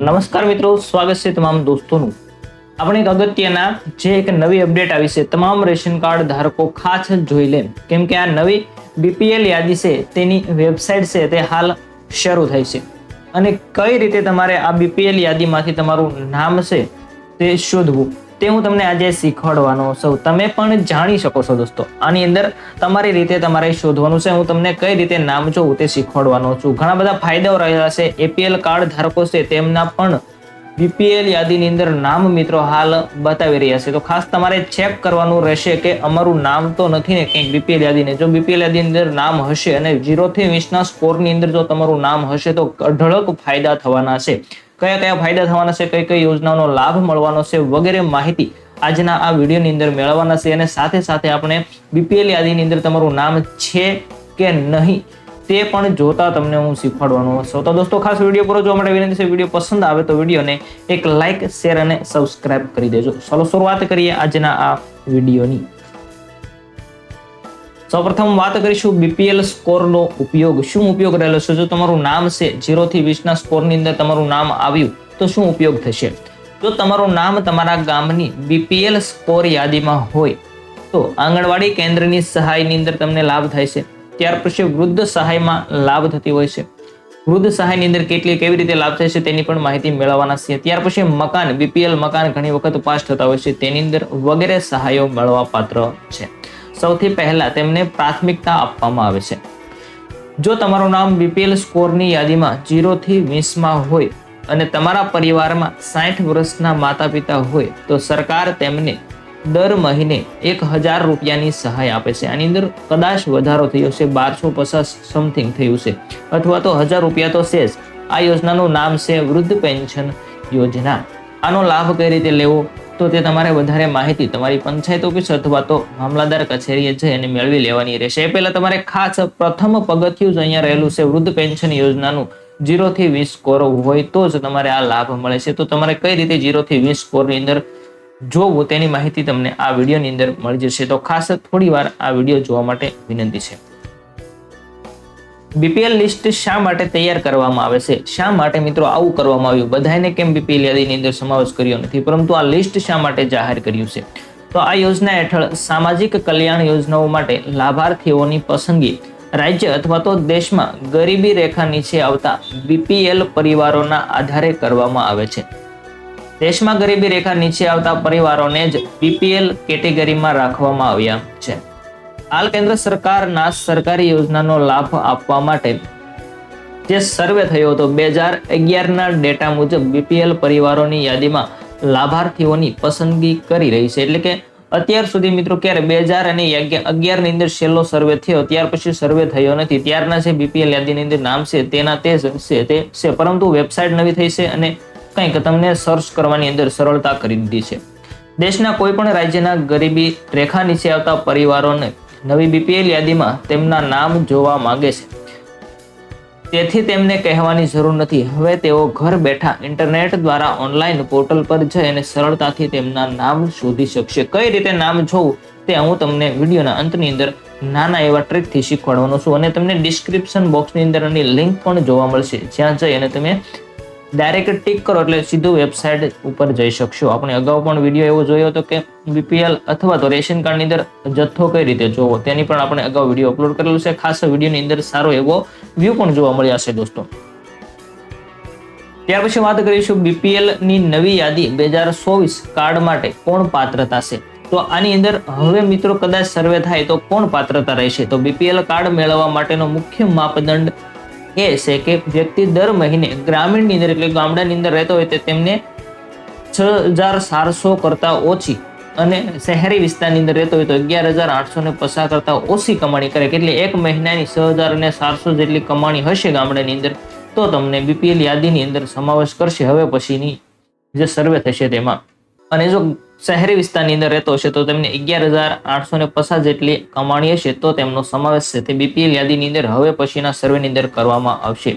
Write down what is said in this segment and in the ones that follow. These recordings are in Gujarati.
નમસ્કાર મિત્રો, સ્વાગત છે તમામ દોસ્તોનું. આપણે એક અગત્યના જે એક નવી અપડેટ આવી છે, તમામ રેશન કાર્ડ ધારકો ખાસ જોઈ લે કેમ કે આ નવી બીપીએલ યાદી છે, તેની વેબસાઇટ છે, તે હાલ શરૂ થઈ છે. અને કઈ રીતે તમારે આ બીપીએલ યાદીમાંથી તમારું નામ છે, તે શોધવું? તે હું તમને આજે શીખવાડવાનો છું. તમે પણ જાણી શકો છો દોસ્તો. આની અંદર તમારી રીતે તમારે શોધવાનું છે. હું તમને કઈ રીતે નામ જોઉં તે શીખવાડવાનો છું. ઘણા બધા ફાયદાઓ રહેલા છે. એપીએલ કાર્ડ ધારકો છે તેમના પણ બીપીએલ યાદીની અંદર નામ મિત્રો હાલ બતાવી રહ્યા છે. તો ખાસ તમારે ચેક કરવાનું રહેશે કે અમારું નામ તો નથી ને કંઈક બીપીએલ યાદીને. જો બીપીએલ યાદીની અંદર નામ હશે અને ઝીરો થી વીસના સ્કોરની અંદર જો તમારું નામ હશે તો અઢળક ફાયદા થવાના છે. કયા કયા ફાયદા થવાના છે, કઈ કઈ યોજનાઓનો લાભ મળવાનો છે વગેરે માહિતી આજના આ વિડીયોની અંદર મેળવવાના છે અને સાથે સાથે આપણે બીપીએલ યાદીની અંદર તમારું નામ છે કે નહીં તે પણ જોતા તમને હું શીખવાડવાનો છું. તો દોસ્તો, ખાસ વીડિયો પૂરો જોવા માટે વિનંતી છે, વીડિયો પસંદ આવે તો વિડીયોને એક લાઇક શેર અને સબસ્ક્રાઇબ કરી દેજો. ચાલો, શરૂઆત કરીએ આજના આ વિડીયોની. સૌપ્રથમ વાત કરીશું બીપીએલ સ્કોરનો ઉપયોગ. શું ઉપયોગ રહેલો છે? જો તમારું નામ છે ઝીરો થી વીસના સ્કોરની અંદર તમારું નામ આવ્યું, તો શું ઉપયોગ થશે? જો તમારું નામ તમારા ગામની બીપીએલ સ્કોર યાદીમાં હોય, તો આંગણવાડી કેન્દ્રની સહાયની અંદર તમને લાભ થાય છે. ત્યાર પછી વૃદ્ધ સહાયમાં લાભ થતી હોય છે. વૃદ્ધ સહાયની અંદર કેટલી, કેવી રીતે લાભ થાય છે તેની પણ માહિતી મેળવવાના છે. ત્યાર પછી મકાન બીપીએલ મકાન ઘણી વખત પાસ થતા હોય છે. તેની અંદર વગેરે સહાયો મળવા પાત્ર છે. સૌથી પહેલા તેમને પ્રાથમિકતા આપવામાં આવે છે. જો તમારું નામ બીપીએલ સ્કોરની યાદીમાં જીરોથી વીસમાં હોય અને તમારા પરિવારમાં સાઠ વર્ષના માતા પિતા હોય, તો સરકાર તેમને દર મહિને એક હજાર રૂપિયાની સહાય આપે છે. આની અંદર કદાચ વધારો થયો છે, બારસો પચાસ સમથિંગ થયું છે, અથવા તો હજાર રૂપિયા તો છે જ. આ યોજનાનું નામ છે વૃદ્ધ પેન્શન યોજના. આનો લાભ કઈ રીતે લેવો? તો તે તમારે વધારે માહિતી તમારી પંચાયત ઓફિસ અથવા તો મામલાદાર કચેરીએ જઈ અને મેળવી લેવાની રહેશે. એ પહેલા તમારે ખાસ પ્રથમ પગથિયું જ અહીંયા રહેલું છે, વૃદ્ધ પેન્શન યોજનાનું. જીરોથી વીસ સ્કોર હોય તો જ તમારે આ લાભ મળે છે. તો તમારે કઈ રીતે જીરોથી વીસ સ્કોરની અંદર જોવું તેની માહિતી તમને આ વિડીયોની અંદર મળી જશે. તો ખાસ થોડી વાર આ વીડિયો જોવા માટે વિનંતી છે. બીપીએલ લિસ્ટ શા માટે તૈયાર કરવામાં આવે છે? શા માટે મિત્રો આવું કરવામાં આવ્યું? બધાને કેમ બીપીએલ યાદીની અંદર સમાવેશ કર્યો નથી? પરંતુ આ લિસ્ટ શા માટે જાહેર કર્યું છે? તો આ યોજના હેઠળ સામાજિક કલ્યાણ યોજનાઓ માટે લાભાર્થીઓની પસંદગી રાજ્ય અથવા તો દેશમાં ગરીબી રેખા નીચે આવતા બીપીએલ પરિવારોના આધારે કરવામાં આવે છે. દેશમાં ગરીબી રેખા નીચે આવતા પરિવારોને જ બીપીએલ કેટેગરીમાં રાખવામાં આવ્યા છે. હાલ કેન્દ્ર સરકારના સરકારી યોજનાનો લાભ આપવા માટે જે સર્વે થયો હતો, બે હજાર અગિયારના ડેટા મુજબ બીપીએલ પરિવારોની યાદીમાં લાભાર્થીઓની પસંદગી કરી રહી છે. એટલે કે અત્યાર સુધી મિત્રો ક્યારે બે હજાર અને અગિયારની અંદર છેલ્લો સર્વે થયો, ત્યાર પછી સર્વે થયો નથી. ત્યારના જે બીપીએલ યાદીની અંદર નામ છે, તેના તે છે તે છે. પરંતુ વેબસાઇટ નવી થઈ છે અને કંઈક તમને સર્ચ કરવાની અંદર સરળતા કરી દીધી છે. દેશના કોઈ પણ રાજ્યના ગરીબી રેખા નીચે આવતા પરિવારોને નવી બીપીએલ યાદીમાં તેમના નામ જોવા માંગે છે. તેથી તેમને કહેવાની જરૂર નથી. હવે તેઓ ઘર બેઠા ઇન્ટરનેટ દ્વારા ઓનલાઈન પોર્ટલ પર જઈ અને સરળતાથી તેમના નામ શોધી શકશે. કઈ રીતે નામ જોવું તે હું તમને વિડીયોના અંતની અંદર નાના એવા ટ્રીકથી શીખવાડવાનો છું અને તમને ડિસ્ક્રિપ્શન બોક્સની અંદર એની લિંક પણ જોવા મળશે. જ્યાં જઈ અને તમે ડાયરેક્ટ ટિક કરો એટલે સીધું વેબસાઇટ ઉપર જઈ શકશો. આપણે અગાઉ પણ વીડિયો એવો જોયો હતો કે બીપીએલ અથવા તો રેશન કાર્ડની અંદર જથ્થો કઈ રીતે જોવો, તેની પણ આપણે અગાઉ વીડિયો અપલોડ કરેલો છે. ખાસ વિડીયોની અંદર સારો એવો વ્યૂ પણ જોવા મળ્યા છે દોસ્તો. ત્યાર પછી વાત કરીશું બીપીએલની નવી યાદી બે હજાર ચોવીસ કાર્ડ માટે કોણ પાત્રતા છે તો આની અંદર હવે મિત્રો કદાચ સર્વે થાય તો કોણ પાત્રતા રહેશે? તો બીપીએલ કાર્ડ મેળવવા માટેનો મુખ્ય માપદંડ એ છે કે વ્યક્તિ દર મહિને ગ્રામીણની અંદર એટલે ગામડાની અંદર રહેતો હોય તો તેમને છ હજાર ચારસો કરતાં ઓછી અને શહેરી વિસ્તારની અંદર રહેતો હોય તો અગિયાર હજાર આઠસો ને પચાસ કરતા ઓછી કમાણી કરે. એટલે એક મહિનાની છ હજાર અને ચારસો જેટલી કમાણી હશે ગામડાની અંદર, તો તમને બીપીએલ યાદીની અંદર સમાવેશ કરશે. હવે પછીની જે સર્વે થશે તેમાં. અને જો શહેરી વિસ્તારની અંદર રહેતો હશે તો તેમને અગિયાર હજાર આઠસો ને પચાસ જેટલી કમાણી હશે તો તેમનો સમાવેશ છે. તે બીપીએલ યાદીની અંદર હવે પછીના સર્વેની અંદર કરવામાં આવશે.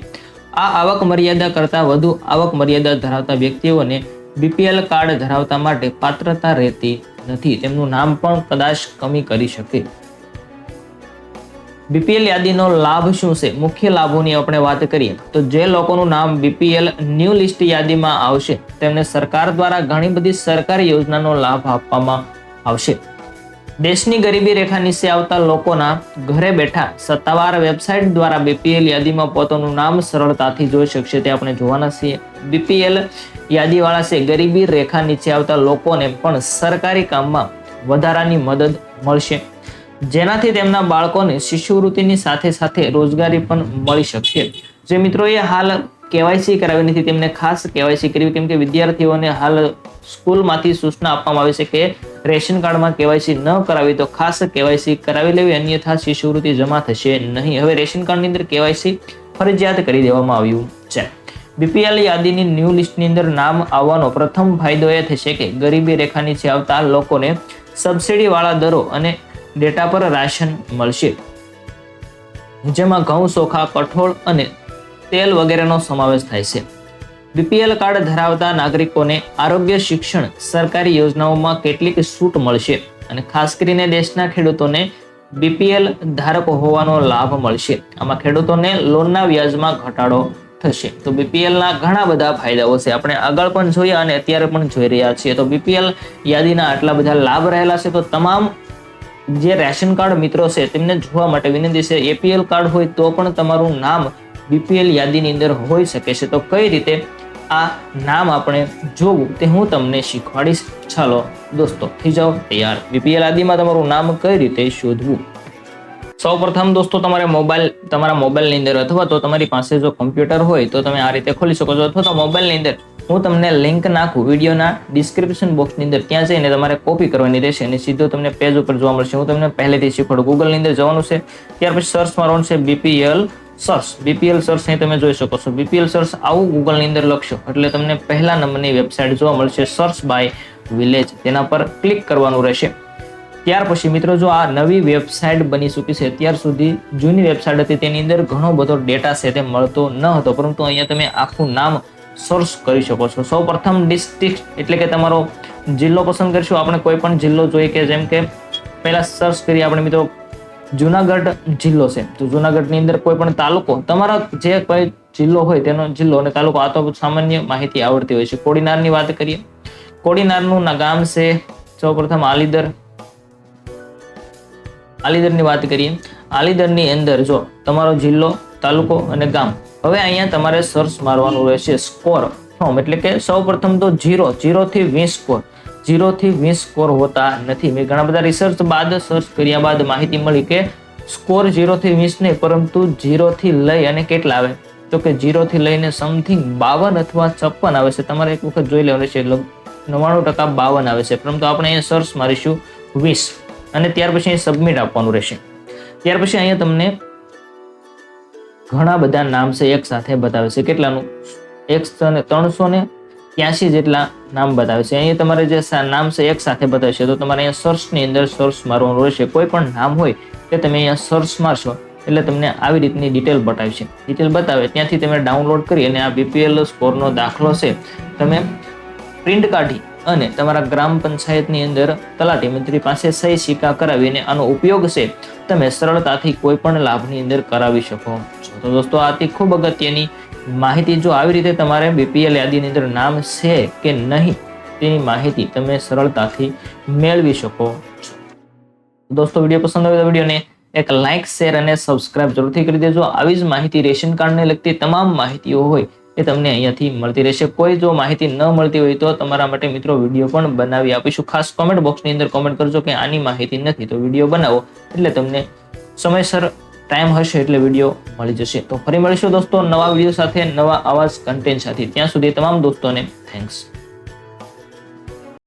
આ આવક મર્યાદા કરતાં વધુ આવક મર્યાદા ધરાવતા વ્યક્તિઓને બીપીએલ કાર્ડ ધરાવતા માટે પાત્રતા રહેતી નથી. તેમનું નામ પણ કદાચ કમી કરી શકે. બીપીએલ યાદીનો લાભ શું છે? મુખ્ય લાભોની આપણે વાત કરીએ તો જે લોકોનું નામ બીપીએલ ન્યૂ લિસ્ટ યાદીમાં આવશે, તેમને સરકાર દ્વારા ઘણી બધી સરકારી યોજનાનો લાભ આપવામાં આવશે. દેશની ગરીબી રેખા નીચે આવતા લોકોના ઘરે બેઠા સત્તાવાર વેબસાઇટ દ્વારા બીપીએલ યાદીમાં પોતાનું નામ સરળતાથી જોઈ શકશે, તે આપણે જોવાના છીએ. બીપીએલ યાદીવાળા છે, ગરીબી રેખા નીચે આવતા લોકોને પણ સરકારી કામમાં વધારાની મદદ મળશે. જેનાથી તેમના બાળકોને શિષ્યવૃત્તિની સાથે સાથે રોજગારી પણ મળી શકશે. જે મિત્રોએ હાલ કેવાયસી કરાવી નથી, તેમને ખાસ કેવાયસી કરવી, કેમ કે વિદ્યાર્થીઓને હાલ સ્કૂલમાંથી સૂચના આપવામાં આવે છે કે રેશન કાર્ડમાં કેવાયસી ન કરાવી તો ખાસ કેવાયસી કરાવી લેવી, અન્યથા શિષ્યવૃત્તિ જમા થશે નહીં. હવે રેશન કાર્ડની અંદર કેવાયસી ફરજિયાત કરી દેવામાં આવ્યું છે. બીપીએલ યાદીની ન્યૂ લિસ્ટની અંદર નામ આવવાનો પ્રથમ ફાયદો એ થશે કે ગરીબી રેખાની છે આવતા લોકોને સબસિડીવાળા દરો અને ડેટા પર રાશન મળશે. જેમાં ઘઉં ચોખા કઠોળ અને તેલ વગેરેનો સમાવેશ થાય છે. બીપીએલ કાર્ડ ધરાવતા નાગરિકોને આરોગ્ય શિક્ષણ સરકારી યોજનાઓમાં કેટલીક છૂટ મળશે અને ખાસ કરીને દેશના ખેડૂતોને બીપીએલ ધારકો હોવાનો લાભ મળશે. આમાં ખેડૂતોને લોનના વ્યાજમાં ઘટાડો થશે. તો બીપીએલના ઘણા બધા ફાયદાઓ છે. આપણે આગળ પણ જોયા અને અત્યારે પણ જોઈ રહ્યા છીએ. તો બીપીએલ યાદીના આટલા બધા લાભ રહેલા છે. તો તમામ જે રેશન કાર્ડ મિત્રો છે, તેમને જોવા માટે વિનંતી છે એપીએલ કાર્ડ હોય તો પણ તમારું નામ બીપીએલ યાદીની અંદર હોઈ શકે છે. તો કઈ રીતે આ નામ આપણે જોવું તે હું તમને શીખવાડીશ. ચાલો દોસ્તો, થઈ જાઓ તૈયાર. બીપીએલ યાદીમાં તમારું નામ કઈ રીતે શોધવું? સૌ પ્રથમ દોસ્તો, તમારે મોબાઈલ, તમારા મોબાઈલની અંદર અથવા તો તમારી પાસે જો કમ્પ્યુટર હોય તો તમે આ રીતે ખોલી શકો છો. અથવા તો મોબાઈલની અંદર હું તમને લિંક નાખું વિડીયોના ડિસ્ક્રિપ્શન બોક્સની અંદર. ત્યાં જઈને તમારે કોપી કરવાની રહેશે અને સીધો તમને પેજ ઉપર જોવા મળશે. હું તમને પહેલેથી શીખવાડું. ગૂગલની અંદર જવાનું છે. ત્યાર પછી સર્ચ મારવાનું છે બીપીએલ સર્ચ બીપીએલ સર્ચ અહીં તમે જોઈ શકો છો. બીપીએલ સર્ચ આવું ગૂગલની અંદર લખશો. એટલે તમને પહેલા નંબરની વેબસાઇટ જોવા મળશે. સર્ચ બાય વિલેજ તેના પર ક્લિક કરવાનું રહેશે. ત્યાર પછી મિત્રો જો આ નવી વેબસાઇટ બની ચૂકી છે, ત્યાર સુધી જૂની વેબસાઇટ હતી, તેની અંદર ઘણો બધો ડેટા છે તે મળતો ન હતો. પરંતુ અહીંયા તમે આખું નામ સર્ચ કરી શકો છો. સૌ પ્રથમ ડિસ્ટ્રિક્ટ એટલે કે તમારો જિલ્લો પસંદ કરીશું. આપણે કોઈ પણ જિલ્લો જોઈએ કે જેમ કે પહેલાં સર્ચ કરીએ આપણે મિત્રો જુનાગઢ જિલ્લો છે. તો જુનાગઢની અંદર કોઈ પણ તાલુકો, તમારા જે કોઈ જિલ્લો હોય તેનો જિલ્લો અને તાલુકો, આ તો સામાન્ય માહિતી આવડતી હોય છે. કોડીનારની વાત કરીએ. કોડીનારનું ગામ છે સૌ પ્રથમ આલીદર. આલીદરની વાત કરીએ. આલીદરની અંદર જો તમારો જિલ્લો, તાલુકો અને ગામ હવે અહીંયા તમારે સર્ચ મારવાનું રહેશે સ્કોર ફોર્મ એટલે કે સૌ પ્રથમ તો જીરો જીરોથી વીસ સ્કોર જીરોથી વીસ સ્કોર હોતા નથી. મેં ઘણા બધા રિસર્ચ બાદ સર્ચ કર્યા બાદ માહિતી મળી કે સ્કોર જીરોથી વીસ નહીં, પરંતુ જીરોથી લઈ અને કેટલા આવે? તો કે ઝીરોથી લઈને સમથિંગ બાવન અથવા છપ્પન આવે છે. તમારે એક વખત જોઈ લેવાનું છે નવ્વાણું ટકા બાવન આવે છે. પરંતુ આપણે અહીંયા સર્ચ મારીશું વીસ. અને ત્યાર પછી અહીં સબમિટ આપવાનું રહેશે. ત્યાર પછી અહીંયા તમને ઘણા બધા નામ છે, એક સાથે બતાવે છે. કેટલાનું? એક ત્રણસો ને ત્યાસી જેટલા નામ બતાવે છે. અહીંયા તમારે જે નામ છે, એક સાથે બતાવે છે. તો તમારે અહીંયા સર્ચની અંદર સર્ચ મારવાનું રહેશે. કોઈ પણ નામ હોય તે તમે અહીંયા સર્ચ મારશો, એટલે તમને આવી રીતની ડિટેલ બતાવશે ડિટેલ બતાવે, ત્યાંથી તમે ડાઉનલોડ કરી અને આ બીપીએલ સ્કોરનો દાખલો છે. તમે પ્રિન્ટ કાઢી અને તમારા ગ્રામ પંચાયતની અંદર તલાટી મંત્રી પાસે સહી સિક્કા કરાવીને આનો ઉપયોગ છે. તમે સરળતાથી કોઈ પણ લાભની અંદર કરાવી શકો. છો. તો દોસ્તો આથી ખૂબ અગત્યની માહિતી. જો આવી રીતે તમારે બીપીએલ યાદીની અંદર નામ છે કે નહીં, તેની માહિતી તમે સરળતાથી મેળવી શકો છો. દોસ્તો, વીડિયો પસંદ આવે તો વિડીયોને એક લાઇક શેર અને સબસ્ક્રાઇબ જરૂરથી કરી દેજો. આવી જ માહિતી રેશન કાર્ડને લગતી તમામ માહિતીઓ હોય એ તમને અહીંયાથી મળતી રહેશે. કોઈ જો માહિતી ન મળતી હોય તો તમારા માટે મિત્રો વીડિયો પણ બનાવી આપીશું. ખાસ કોમેન્ટ બોક્સની અંદર કોમેન્ટ કરજો કે આની માહિતી નથી તો વીડિયો બનાવો એટલે તમને સમયસર ટાઈમ હશે એટલે વીડિયો મળી જશે. તો ફરી મળીશું દોસ્તો નવા વીડિયો સાથે, નવા આવાજ કન્ટેન્ટ સાથે. ત્યાં સુધી તમામ દોસ્તોને થેન્ક્સ